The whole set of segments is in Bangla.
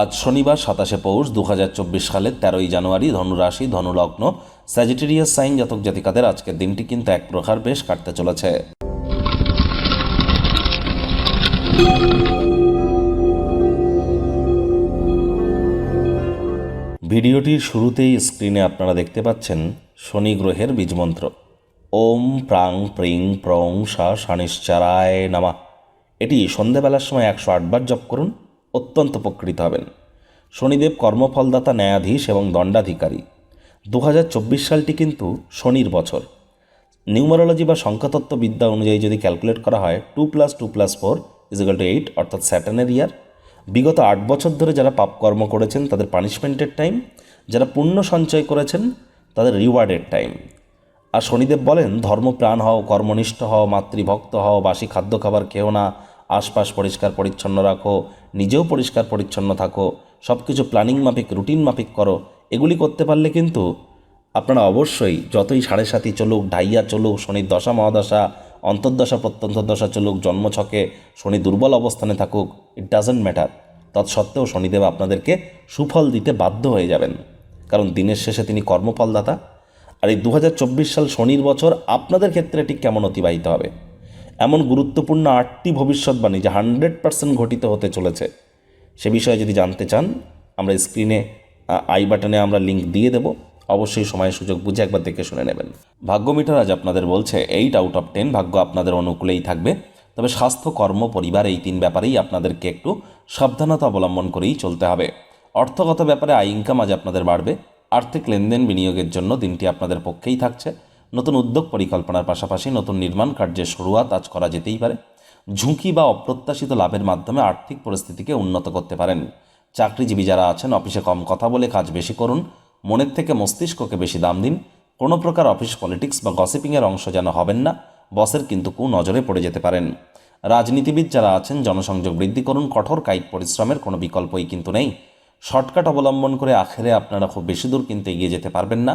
আজ শনিবার সাতাশে পৌষ দু হাজার চব্বিশ সালের তেরোই জানুয়ারি ধনুরাশি, ধনুলগ্ন স্যাজিটেরিয়াস সাইন জাতক জাতিকাদের আজকের দিনটি কিন্তু এক প্রকার বেশ কাটতে চলেছে। ভিডিওটির শুরুতেই স্ক্রিনে আপনারা দেখতে পাচ্ছেন শনি গ্রহের বীজমন্ত্র ওম প্রাং প্রিং প্রং সা শানিশ্চারায় নামা। এটি সন্ধেবেলার সময় একশো আটবার জপ করুন অত্যন্ত উপকৃত হবেন। শনিদেব কর্মফলদাতা, ন্যায়াধীশ এবং দণ্ডাধিকারী। দু হাজার চব্বিশ সালটি কিন্তু শনির বছর। নিউমারোলজি বা সংখ্যাতত্ত্ববিদ্যা অনুযায়ী যদি ক্যালকুলেট করা হয়, two plus two plus four equal to eight, অর্থাৎ স্যাটার্নের ইয়ার। বিগত আট বছর ধরে যারা পাপকর্ম করেছেন, তাদের পানিশমেন্টের টাইম। যারা পুণ্য সঞ্চয় করেছেন, তাদের রিওয়ার্ডের টাইম। আর শনিদেব বলেন, ধর্মপ্রাণ হও, কর্মনিষ্ঠ হও, মাতৃভক্ত হও, বাসি খাদ্য খাবার খেও না আশপাশ পরিষ্কার পরিচ্ছন্ন রাখো, নিজেও পরিষ্কার পরিচ্ছন্ন থাকো সব কিছু প্ল্যানিং মাফিক রুটিন মাফিক করো, এগুলি করতে পারলে কিন্তু আপনারা অবশ্যই যতই সাড়ে সাতি চলুক, ঢাইয়া চলুক, শনির দশা, মহাদশা, অন্তর্দশা প্রত্যন্তর্দশা চলুক, জন্মছকে শনি দুর্বল অবস্থানে থাকুক ইট ডাজেন্ট ম্যাটার তৎসত্ত্বেও শনিদেব আপনাদেরকে সুফল দিতে বাধ্য হয়ে যাবেন। কারণ দিনের শেষে তিনি কর্মফলদাতা। আর এই দু হাজার চব্বিশ সাল শনির বছর আপনাদের ক্ষেত্রে ঠিক কেমন অতিবাহিত হবে? এমন গুরুত্বপূর্ণ আটটি ভবিষ্যৎবাণী যা হান্ড্রেড পার্সেন্ট ঘটিত হতে চলেছে। সে বিষয়ে যদি জানতে চান, আমরা স্ক্রিনে আই বাটনে আমরা লিঙ্ক দিয়ে দেব। অবশ্যই সময় সুযোগ বুঝে একবার দেখে শুনে নেবেন। ভাগ্য মিটার আজ আপনাদের বলছে, এইট আউট অফ টেন ভাগ্য আপনাদের অনুকূলেই থাকবে। তবে স্বাস্থ্য, কর্ম, পরিবার এই তিন ব্যাপারেই আপনাদেরকে একটু সাবধানতা অবলম্বন করেই চলতে হবে। অর্থগত ব্যাপারে আয়, ইনকাম আজ আপনাদের বাড়বে। আর্থিক লেনদেন বিনিয়োগের জন্য দিনটি আপনাদের পক্ষেই থাকছে। নতুন উদ্যোগ পরিকল্পনার পাশাপাশি নতুন নির্মাণ কার্যের শুরুয়াত আজ করা যেতেই পারে। ঝুঁকি বা অপ্রত্যাশিত লাভের মাধ্যমে আর্থিক পরিস্থিতিকে উন্নত করতে পারেন। চাকরিজীবী যারা আছেন, অফিসে কম কথা বলে কাজ বেশি করুন। মনের থেকে মস্তিষ্ককে বেশি দাম দিন। কোনো প্রকার অফিস পলিটিক্স বা গসিপিংয়ের অংশ যেন হবেন না, বসের কিন্তু কু নজরে পড়ে যেতে পারেন। রাজনীতিবিদ যারা আছেন, জনসংযোগ বৃদ্ধি করুন। কঠোর কায়িক পরিশ্রমের কোনো বিকল্পই কিন্তু নেই। শর্টকাট অবলম্বন করে আখেরে আপনারা খুব বেশি দূর কিন্তু এগিয়ে যেতে পারবেন না।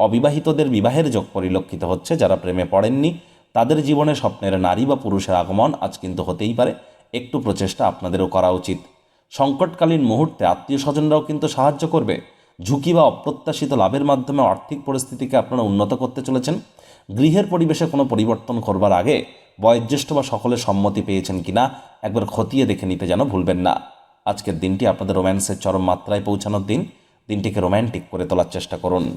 অবিবাহিতদের বিবাহের যোগ পরিলক্ষিত হচ্ছে যারা প্রেমে পড়েননি। তাদের জীবনে স্বপ্নের নারী বা পুরুষের আগমন আজ কিন্তু হতেই পারে। একটু প্রচেষ্টা আপনাদেরও করা উচিত। সংকটকালীন মুহূর্তে আত্মীয় স্বজনরাও কিন্তু সাহায্য করবে। ঝুঁকি বা অপ্রত্যাশিত লাভের মাধ্যমে আর্থিক পরিস্থিতিকে আপনারা উন্নত করতে চলেছেন। গৃহের পরিবেশে কোনো পরিবর্তন করবার আগে বয়োজ্যেষ্ঠ বা সকলের সম্মতি পেয়েছেন কিনা একবার খতিয়ে দেখে নিতে যেন ভুলবেন না। আজকের দিনটি আপনাদের রোম্যান্সের চরম মাত্রায় পৌঁছানোর দিন। দিনটিকে রোম্যান্টিক করে তোলার চেষ্টা করুন।